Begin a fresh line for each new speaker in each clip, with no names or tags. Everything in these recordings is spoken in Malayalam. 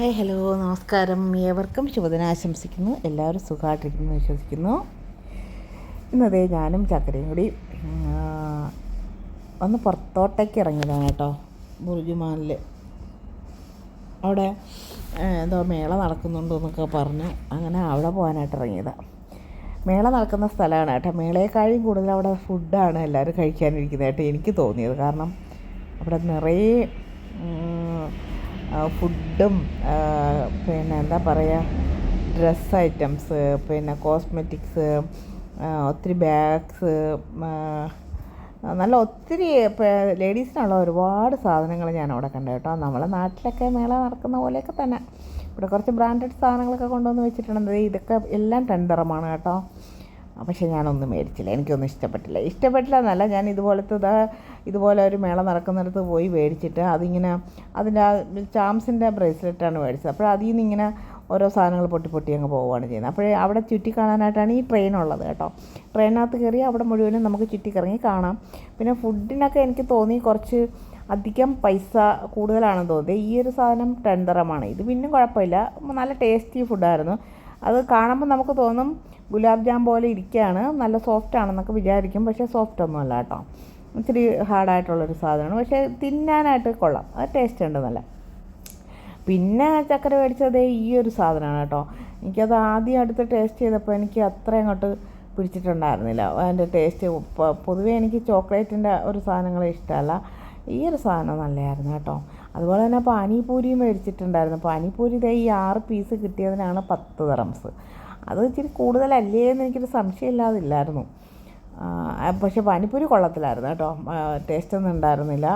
ഹായ് ഹലോ നമസ്കാരം. ഏവർക്കും ശുഭദിനം ആശംസിക്കുന്നു. എല്ലാവരും സുഖമായിട്ടിരിക്കുന്നു വിശ്വസിക്കുന്നു. ഇന്നതേ ഞാനും ചക്കരയും കൂടി ഒന്ന് പുറത്തോട്ടേക്ക് ഇറങ്ങിയതാണ് കേട്ടോ ബുർജുമാനിൽ അവിടെ എന്തോ മേള നടക്കുന്നുണ്ടോ എന്നൊക്കെ പറഞ്ഞു അങ്ങനെ അവിടെ പോകാനായിട്ട് ഇറങ്ങിയതാണ് മേള നടക്കുന്ന സ്ഥലമാണ് കേട്ടോ. മേളയെക്കാളും കൂടുതൽ അവിടെ ഫുഡാണ് എല്ലാവരും കഴിക്കാനിരിക്കുന്നത് കേട്ടോ എനിക്ക് തോന്നിയത്. കാരണം അവിടെ നിറയെ ഫുഡും പിന്നെ എന്താ പറയുക ഡ്രസ്സ് ഐറ്റംസ് പിന്നെ കോസ്മെറ്റിക്സ് ഒത്തിരി ബാഗ്സ് നല്ല ഒത്തിരി ലേഡീസിനുള്ള ഒരുപാട് സാധനങ്ങൾ ഞാൻ അവിടെ കണ്ടു കേട്ടോ. നമ്മളെ നാട്ടിലൊക്കെ മേള നടക്കുന്ന പോലെയൊക്കെ തന്നെ. ഇവിടെ കുറച്ച് ബ്രാൻഡഡ് സാധനങ്ങളൊക്കെ കൊണ്ടുവന്ന് വെച്ചിട്ടുണ്ട്. ഇതൊക്കെ എല്ലാം ടെൻഡറമാണ് കേട്ടോ. പക്ഷേ ഞാനൊന്നും മേടിച്ചില്ല. എനിക്കൊന്നും ഇഷ്ടപ്പെട്ടില്ല. ഇഷ്ടപ്പെട്ടില്ല എന്നല്ല ഞാൻ ഇതുപോലത്തെ ഇതാ ഇതുപോലെ ഒരു മേള നടക്കുന്നിടത്ത് പോയി മേടിച്ചിട്ട് അതിങ്ങനെ അതിന്റെ ആ ചാംസിന്റെ ബ്രേസ്ലെറ്റാണ് മേടിച്ചത്. അപ്പോൾ അതിൽ നിന്ന് ഇങ്ങനെ ഓരോ സാധനങ്ങൾ പൊട്ടി പൊട്ടി അങ്ങ് പോവുകയാണ് ചെയ്യുന്നത്. അപ്പോഴേ അവിടെ ചുറ്റി കാണാനായിട്ടാണ് ഈ ട്രെയിൻ ഉള്ളത് കേട്ടോ. ട്രെയിനകത്ത് കയറി അവിടെ മുഴുവനും നമുക്ക് ചുറ്റിക്കറങ്ങി കാണാം. പിന്നെ ഫുഡിനൊക്കെ എനിക്ക് തോന്നി കുറച്ച് അധികം പൈസ കൂടുതലാണെന്ന് തോന്നിയത് ഈ ഒരു സാധനം ടെൻഡറമാണ് ഇത് പിന്നെ കുഴപ്പമില്ല. നല്ല ടേസ്റ്റി ഫുഡായിരുന്നു അത് കാണുമ്പോൾ നമുക്ക് തോന്നും ഗുലാബ് ജാം പോലെ ഇരിക്കുകയാണ്. നല്ല സോഫ്റ്റ് ആണെന്നൊക്കെ വിചാരിക്കും. പക്ഷേ സോഫ്റ്റ് ഒന്നും അല്ല കേട്ടോ. ഇച്ചിരി ഹാർഡായിട്ടുള്ളൊരു സാധനമാണ്. പക്ഷേ തിന്നാനായിട്ട് കൊള്ളാം. അത് ടേസ്റ്റ് ഉണ്ട് നല്ല. പിന്നെ ചക്കര മേടിച്ചത് ഈ ഒരു സാധനമാണ് കേട്ടോ. എനിക്കത് ആദ്യം അടുത്ത് ടേസ്റ്റ് ചെയ്തപ്പോൾ എനിക്ക് അത്ര അങ്ങോട്ട് പിടിച്ചിട്ടുണ്ടായിരുന്നില്ല. അതിന്റെ ടേസ്റ്റ് പൊതുവേ എനിക്ക് ചോക്ലേറ്റിന്റെ ഒരു സാധനങ്ങൾ ഇഷ്ടമല്ല. ഈ ഒരു സാധനം നല്ലതായിരുന്നു കേട്ടോ. അതുപോലെ തന്നെ പാനിപൂരി മേടിച്ചിട്ടുണ്ടായിരുന്നു. പാനിപൂരി ദേ ഈ ആറ് പീസ് കിട്ടിയതിനാണ് പത്ത് തറംസ് അത് ഇച്ചിരി കൂടുതലല്ലേ എന്ന് എനിക്കൊരു സംശയമില്ലാതില്ലായിരുന്നു. പക്ഷേ പാനിപ്പൂരി കൊള്ളത്തിലായിരുന്നു കേട്ടോ. ടേസ്റ്റ് ഒന്നും ഉണ്ടായിരുന്നില്ല.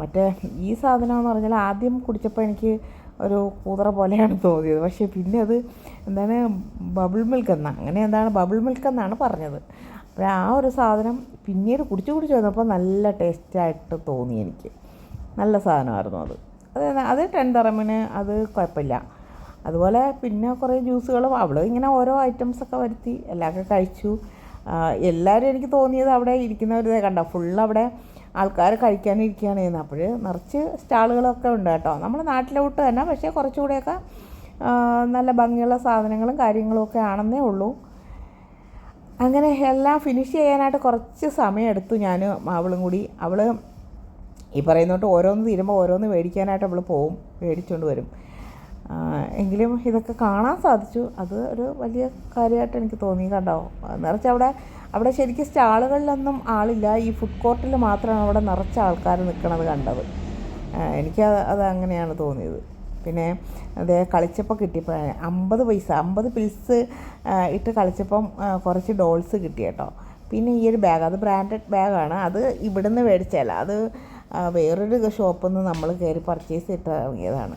മറ്റേ ഈ സാധനമെന്ന് പറഞ്ഞാൽ ആദ്യം കുടിച്ചപ്പോൾ എനിക്ക് ഒരു കൂതറ പോലെയാണ് തോന്നിയത്. പക്ഷേ പിന്നെ അത് എന്താണ് ബബിൾ മിൽക്ക് എന്ന അങ്ങനെ എന്താണ് ബബിൾ മിൽക്ക് എന്നാണ് പറഞ്ഞത്. അപ്പോൾ ആ ഒരു സാധനം പിന്നീട് കുടിച്ച് കുടിച്ച് വന്നപ്പോൾ നല്ല ടേസ്റ്റായിട്ട് തോന്നി എനിക്ക്. നല്ല സാധനമായിരുന്നു അത്. അത് അത് ടെൻ തറമിന് അത് കുഴപ്പമില്ല. അതുപോലെ പിന്നെ കുറേ ജ്യൂസുകളും അവൾ ഇങ്ങനെ ഓരോ ഐറ്റംസൊക്കെ വരുത്തി എല്ലാമൊക്കെ കഴിച്ചു. എല്ലാവരും എനിക്ക് തോന്നിയത് അവിടെ ഇരിക്കുന്നവരിതേ കണ്ട? ഫുൾ അവിടെ ആൾക്കാർ കഴിക്കാനിരിക്കുകയാണ് ചെയ്യുന്നത്. അപ്പോൾ നിറച്ച് സ്റ്റാളുകളൊക്കെ ഉണ്ട് കേട്ടോ. നമ്മുടെ നാട്ടിലോട്ട് തന്നെ പക്ഷേ കുറച്ചുകൂടെയൊക്കെ നല്ല ഭംഗിയുള്ള സാധനങ്ങളും കാര്യങ്ങളും ഒക്കെ ആണെന്നേ ഉള്ളൂ. അങ്ങനെ എല്ലാം ഫിനിഷ് ചെയ്യാനായിട്ട് കുറച്ച് സമയം എടുത്തു ഞാൻ അവളും കൂടി. അവൾ ഈ പറയുന്നോട്ട് ഓരോന്ന് തീരുമ്പോൾ ഓരോന്ന് മേടിക്കാനായിട്ട് അവൾ പോവും മേടിച്ചുകൊണ്ട് വരും. എങ്കിലും ഇതൊക്കെ കാണാൻ സാധിച്ചു. അത് ഒരു വലിയ കാര്യമായിട്ട് എനിക്ക് തോന്നി കണ്ടോ? നിറച്ച് അവിടെ അവിടെ ശരിക്കും സ്റ്റാളുകളിലൊന്നും ആളില്ല. ഈ ഫുഡ് കോർട്ടിൽ മാത്രമാണ് അവിടെ നിറച്ച ആൾക്കാർ നിൽക്കുന്നത് കണ്ടത്. എനിക്ക് അത് അങ്ങനെയാണ് തോന്നിയത്. പിന്നെ അതേ കളിച്ചപ്പോൾ കിട്ടിയപ്പോൾ അമ്പത് പൈസ അമ്പത് പിൽസ് ഇട്ട് കളിച്ചപ്പം കുറച്ച് ഡോൾസ് കിട്ടി കേട്ടോ. പിന്നെ ഈ ഒരു ബാഗ് അത് ബ്രാൻഡഡ് ബാഗാണ് അത് ഇവിടുന്ന് മേടിച്ചല്ല അത് വേറൊരു ഷോപ്പിൽ നിന്ന് നമ്മൾ കയറി പർച്ചേസ് ചെയ്തിട്ട് ഇറങ്ങിയതാണ്.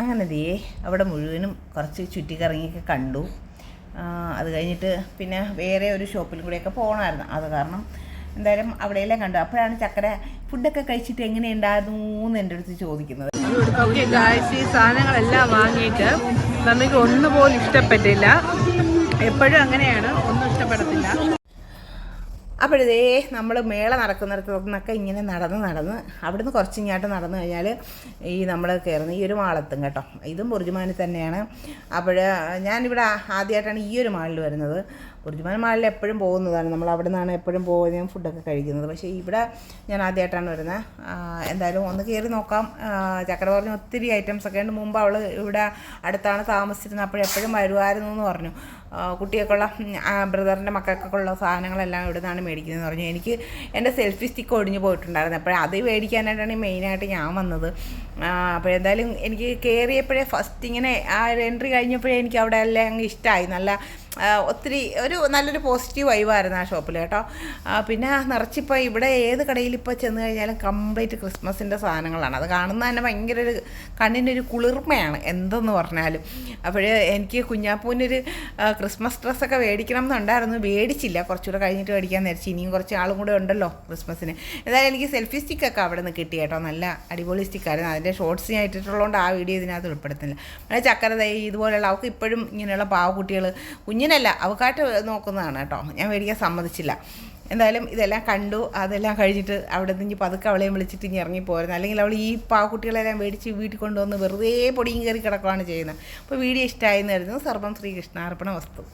അങ്ങനെ ദേ അവിടെ മുഴുവനും കുറച്ച് ചുറ്റിക്കറങ്ങിയൊക്കെ കണ്ടു. അത് കഴിഞ്ഞിട്ട് പിന്നെ വേറെ ഒരു ഷോപ്പിലും കൂടെയൊക്കെ പോകണമായിരുന്നു അത് കാരണം എന്തായാലും അവിടെയെല്ലാം കണ്ടു. അപ്പോഴാണ് ചക്കര ഫുഡൊക്കെ കഴിച്ചിട്ട് എങ്ങനെയുണ്ടായിരുന്നു എന്ന് എന്റെ അടുത്ത് ചോദിക്കുന്നത്.
സാധനങ്ങളെല്ലാം വാങ്ങിയിട്ട് നമുക്ക് ഒന്നുപോലും ഇഷ്ടപ്പെട്ടില്ല. എപ്പോഴും അങ്ങനെയാണ് ഒന്നും ഇഷ്ടപ്പെടത്തില്ല.
അപ്പോഴേ നമ്മൾ മേള നടക്കുന്നിടത്ത് നിന്നൊക്കെ ഇങ്ങനെ നടന്ന് നടന്ന് അവിടുന്ന് കുറച്ച് ഇങ്ങോട്ട് നടന്നു കഴിഞ്ഞാൽ ഈ നമ്മൾ കയറുന്ന ഈ ഒരു മാളെത്തും കേട്ടോ. ഇതും ബുർജുമാനിൽ തന്നെയാണ്. അപ്പോൾ ഞാനിവിടെ ആദ്യമായിട്ടാണ് ഈ ഒരു മാളിൽ വരുന്നത്. ബുർജുമാൻ മാളിൽ എപ്പോഴും പോകുന്നതാണ്. നമ്മൾ അവിടെ നിന്നാണ് എപ്പോഴും പോകുന്നതും ഫുഡൊക്കെ കഴിക്കുന്നത്. പക്ഷേ ഇവിടെ ഞാൻ ആദ്യമായിട്ടാണ് വരുന്നത്. എന്തായാലും ഒന്ന് കയറി നോക്കാം. ചക്കര പറഞ്ഞു ഒത്തിരി ഐറ്റംസ് ഒക്കെ ഉണ്ട്. മുമ്പ് അവൾ ഇവിടെ അടുത്താണ് താമസിച്ചിരുന്നത്. അപ്പോഴെപ്പോഴും വരുമായിരുന്നു എന്ന് പറഞ്ഞു. കുട്ടിയൊക്കെയുള്ള ബ്രദറിന്റെ മക്കൾക്കൊക്കെ ഉള്ള സാധനങ്ങളെല്ലാം ഇവിടെ നിന്നാണ് മേടിക്കുന്നതെന്ന് പറഞ്ഞു. എനിക്ക് എന്റെ സെൽഫി സ്റ്റിക്ക് ഒടിഞ്ഞു പോയിട്ടുണ്ടായിരുന്നു. അപ്പോൾ അത് മേടിക്കാനായിട്ടാണ് മെയിനായിട്ട് ഞാൻ വന്നത്. അപ്പോൾ എന്തായാലും എനിക്ക് കയറിയപ്പോഴേ ഫസ്റ്റ് ഇങ്ങനെ ആ എൻട്രി കഴിഞ്ഞപ്പോഴേ എനിക്ക് അവിടെ എല്ലാം ഇഷ്ടമായി. നല്ല ഒത്തിരി ഒരു നല്ലൊരു പോസിറ്റീവ് വൈവായിരുന്നു ആ ഷോപ്പിൽ കേട്ടോ. പിന്നെ നിറച്ചിപ്പോൾ ഇവിടെ ഏത് കടയിൽ ഇപ്പോൾ ചെന്ന് കഴിഞ്ഞാലും കംപ്ലീറ്റ് ക്രിസ്മസിന്റെ സാധനങ്ങളാണ്. അത് കാണുന്ന തന്നെ ഭയങ്കര ഒരു കണ്ണിനൊരു കുളിർമയാണ് എന്തെന്ന് പറഞ്ഞാലും. അപ്പോഴേ എനിക്ക് കുഞ്ഞാപ്പൂവിനൊരു ക്രിസ്മസ് ഡ്രസ്സൊക്കെ മേടിക്കണം എന്നുണ്ടായിരുന്നു. മേടിച്ചില്ല കുറച്ചുകൂടെ കഴിഞ്ഞിട്ട് മേടിക്കാൻ നേരിച്ചു. ഇനിയും കുറച്ച് ആളും കൂടെ ഉണ്ടല്ലോ ക്രിസ്മസിന്. എന്തായാലും എനിക്ക് സെൽഫി സ്റ്റിക്കൊക്കെ അവിടെ നിന്ന് കിട്ടി കേട്ടോ. നല്ല അടിപൊളി സ്റ്റിക്കായിരുന്നു അതിന്റെ ഷോർട്സ് ഞാൻ ഇട്ടിട്ടുള്ളതുകൊണ്ട് ആ വീഡിയോ ഇതിനകത്ത് ഉൾപ്പെടുത്തുന്നില്ല. പിന്നെ ചക്കരതൈ ഇതുപോലെയുള്ള അവൾക്ക് ഇപ്പോഴും ഇങ്ങനെയുള്ള പാവക്കുട്ടികൾ കുഞ്ഞിനല്ല അവക്കാട്ട് നോക്കുന്നതാണ് കേട്ടോ. ഞാൻ മേടിക്കാൻ സമ്മതിച്ചില്ല. എന്തായാലും ഇതെല്ലാം കണ്ടു അതെല്ലാം കഴിഞ്ഞിട്ട് അവിടെ നിന്ന് പതുക്കെ അവളെയും വിളിച്ചിട്ട് ഇനി ഇറങ്ങി പോരുന്നത്. അല്ലെങ്കിൽ അവൾ ഈ പാവക്കുട്ടികളെല്ലാം മേടിച്ച് വീട്ടിൽ കൊണ്ടുവന്ന് വെറുതെ പൊടിയും കയറി കിടക്കുകയാണ് ചെയ്യുന്നത്. അപ്പോൾ വീഡിയോ ഇഷ്ടമായിരുന്നു സർവം ശ്രീകൃഷ്ണാർപ്പണ വസ്തു.